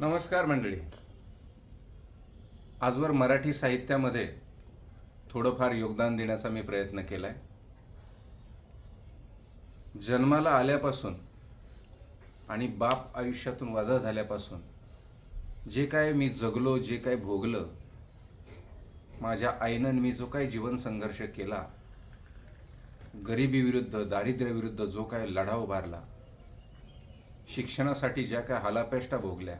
नमस्कार मंडळी. आजवर मराठी साहित्यामध्ये थोडंफार योगदान देण्याचा मी प्रयत्न केला आहे जन्माला आल्यापासून आणि बाप आयुष्यातून वजा झाल्यापासून जे काय मी जगलो जे काय भोगलं माझ्या आईनं मी जो काही जीवन संघर्ष केला गरिबीविरुद्ध दारिद्र्याविरुद्ध जो काय लढा उभारला शिक्षणासाठी ज्या काय हालापेष्टा भोगल्या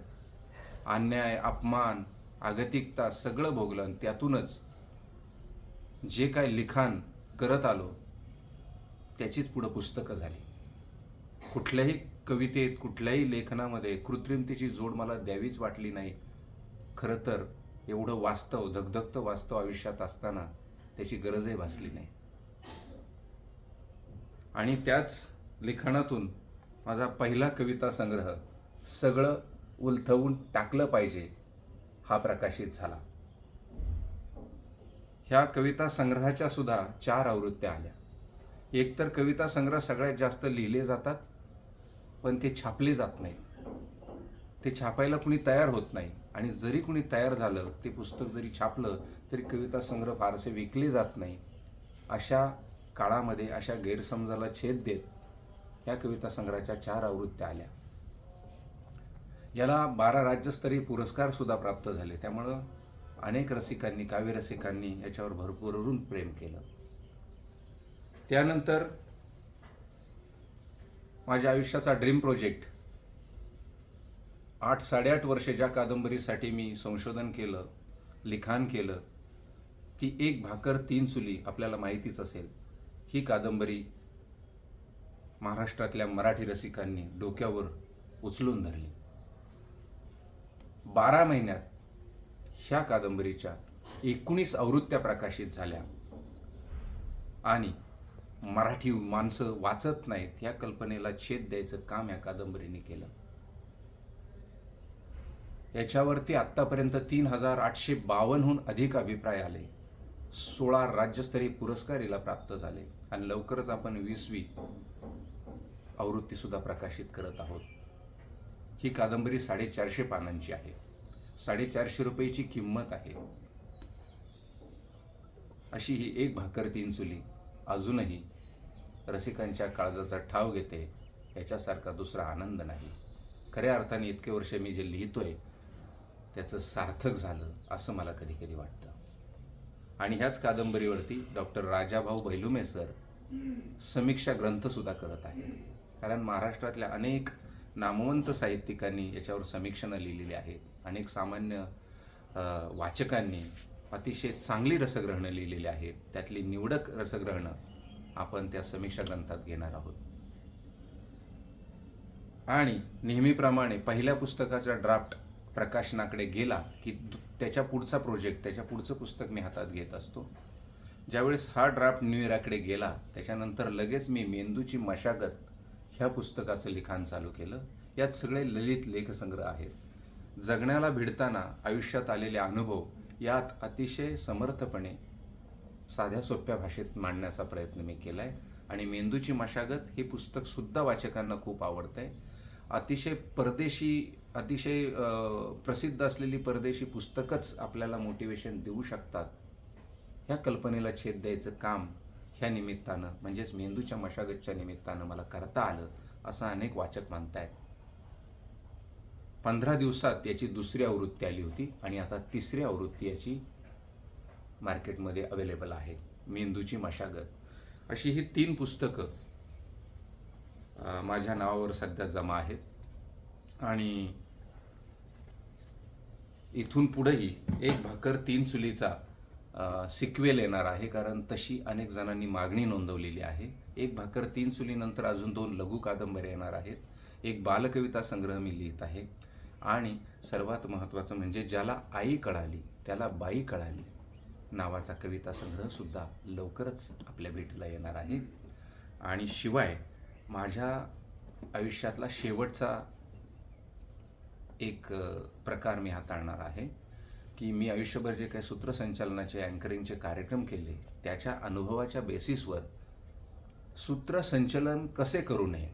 अन्याय अपमान आगतिकता सगळं भोगलं आणि त्यातूनच जे काय लिखाण करत आलो त्याचीच पुढं पुस्तकं झाली. कुठल्याही कवितेत कुठल्याही लेखनामध्ये कृत्रिमतेची जोड मला द्यावीच वाटली नाही. खरं तर एवढं वास्तव धगधगतं वास्तव आयुष्यात असताना त्याची गरजही भासली नाही. आणि त्याच लिखाणातून माझा पहिला कविता संग्रह सगळं उलथवून टाकलं पाहिजे हा प्रकाशित झाला. ह्या कविता संग्रहाच्या सुद्धा चार आवृत्त्या आल्या. एकतर कविता संग्रह सगळ्यात जास्त लिहिले जातात पण ते छापले जात नाहीत. ते छापायला कुणी तयार होत नाही आणि जरी कुणी तयार झालं ते पुस्तक जरी छापलं तरी कविता संग्रह फारसे विकले जात नाही. अशा काळामध्ये अशा गैरसमजाला छेद देत या कविता संग्रहाच्या चार आवृत्त्या आल्या. याला बारा राज्यस्तरीय पुरस्कारसुद्धा प्राप्त झाले. त्यामुळं अनेक रसिकांनी काव्यरसिकांनी याच्यावर भरपूरून प्रेम केलं. त्यानंतर माझ्या आयुष्याचा ड्रीम प्रोजेक्ट. आठ साडेआठ वर्षे ज्या कादंबरीसाठी मी संशोधन केलं लिखाण केलं ती एक भाकर तीन चुली आपल्याला माहितीच असेल. ही कादंबरी महाराष्ट्रातल्या मराठी रसिकांनी डोक्यावर उचलून धरली. बारा महिन्यात ह्या कादंबरीच्या एकोणीस आवृत्त्या प्रकाशित झाल्या. आणि मराठी माणसं वाचत नाहीत ह्या कल्पनेला छेद द्यायचं काम या कादंबरीने केलं. याच्यावरती आत्तापर्यंत तीन हजार आठशे बावन्नहून अधिक अभिप्राय आले. सोळा राज्यस्तरीय पुरस्कार हिला प्राप्त झाले. आणि लवकरच आपण वीसवी आवृत्ती सुद्धा प्रकाशित करत आहोत. ही कादंबरी साडेचारशे पानांची आहे. साडेचारशे रुपयाची किंमत आहे. अशी ही एक भाकर तीन चुली. अजूनही रसिकांच्या काळजाचा ठाव घेते याच्यासारखा दुसरा आनंद नाही. खऱ्या अर्थाने इतके वर्ष मी जे लिहितोय त्याचं सार्थक झालं असं मला कधी कधी वाटतं. आणि ह्याच कादंबरीवरती डॉक्टर राजाभाऊ बैलुमे सर समीक्षा ग्रंथसुद्धा करत आहेत. कारण महाराष्ट्रातल्या अनेक नामवंत साहित्यिकांनी याच्यावर समीक्षणं लिहिलेली आहेत. अनेक सामान्य वाचकांनी अतिशय चांगली रसग्रहणं लिहिलेली आहेत. त्यातली निवडक रसग्रहणं आपण त्या समीक्षा ग्रंथात घेणार आहोत. आणि नेहमीप्रमाणे पहिल्या पुस्तकाचा ड्राफ्ट प्रकाशनाकडे गेला की दु- त्याच्या पुढचा प्रोजेक्ट त्याच्या पुढचं पुस्तक मी हातात घेत असतो. ज्यावेळेस हा ड्राफ्ट न्यू इयराकडे गेला त्याच्यानंतर लगेच मी मेंदूची मशागत ह्या पुस्तकाचं लिखाण चालू केलं. यात सगळे ललित लेखसंग्रह आहेत. जगण्याला भिडताना आयुष्यात आलेले अनुभव यात अतिशय समर्थपणे साध्या सोप्या भाषेत मांडण्याचा प्रयत्न मी केला आहे आणि मेंदूची मशागत हे पुस्तकसुद्धा वाचकांना खूप आवडतं आहे अतिशय परदेशी अतिशय प्रसिद्ध असलेली परदेशी पुस्तकच आपल्याला मोटिवेशन देऊ शकतात. ह्या कल्पनेला छेद द्यायचं काम ह्या निमित्तानं म्हणजेच मेंदूच्या मशागतच्या निमित्तानं मला करता आलं असं अनेक वाचक मानतायत पंधरा दिवसात याची दुसरी आवृत्ती आली होती आणि आता तिसरी आवृत्ती याची मार्केटमध्ये अवेलेबल आहे मेंदूची मशागत. अशी ही तीन पुस्तकं माझ्या नावावर सध्या जमा आहेत. आणि इथून पुढेही एक भाकर तीन चुलीचा सिक्वेल येणार आहे कारण तशी अनेक जणांनी मागणी नोंदवलेली आहे. एक भाकर तीन चुलीनंतर अजून दोन लघु कादंबऱ्या येणार आहेत. एक बालकविता संग्रह मी लिहित आहे. आणि सर्वात महत्त्वाचं म्हणजे ज्याला आई कळाली त्याला बाई कळाली नावाचा कविता संग्रहसुद्धा लवकरच आपल्या भेटीला येणार आहे. आणि शिवाय माझ्या आयुष्यातला शेवटचा एक प्रकार मी हाताळणार आहे. की मी आयुष्यभर जे काही सूत्रसंचालनाचे अँकरिंगचे कार्यक्रम केले त्याच्या अनुभवाच्या बेसिसवर सूत्रसंचलन कसे करू नये?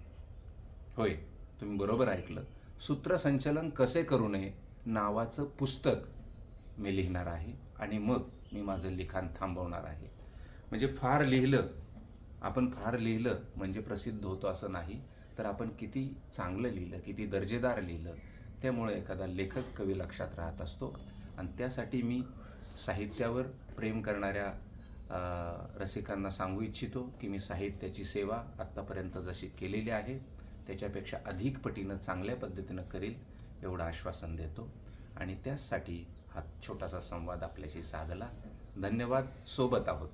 होय तुम्ही बरोबर ऐकलं. सूत्रसंचलन कसे करू नये नावाचं पुस्तक मी लिहिणार आहे आणि मग मी माझं लिखाण थांबवणार आहे. म्हणजे फार लिहिलं आपण फार लिहिलं म्हणजे प्रसिद्ध होतो असं नाही तर आपण किती चांगलं लिहिलं किती दर्जेदार लिहिलं त्यामुळे एखादा लेखक कवी लक्षात राहत असतो. आणि त्यासाठी मी साहित्यावर प्रेम करणाऱ्या रसिकांना सांगू इच्छितो की मी साहित्याची सेवा आत्तापर्यंत जशी केलेली आहे त्याच्यापेक्षा अधिक पटीनं चांगल्या पद्धतीनं करील एवढं आश्वासन देतो. आणि त्याचसाठी हा छोटासा संवाद आपल्याशी साधला. धन्यवाद. सोबत आहोत.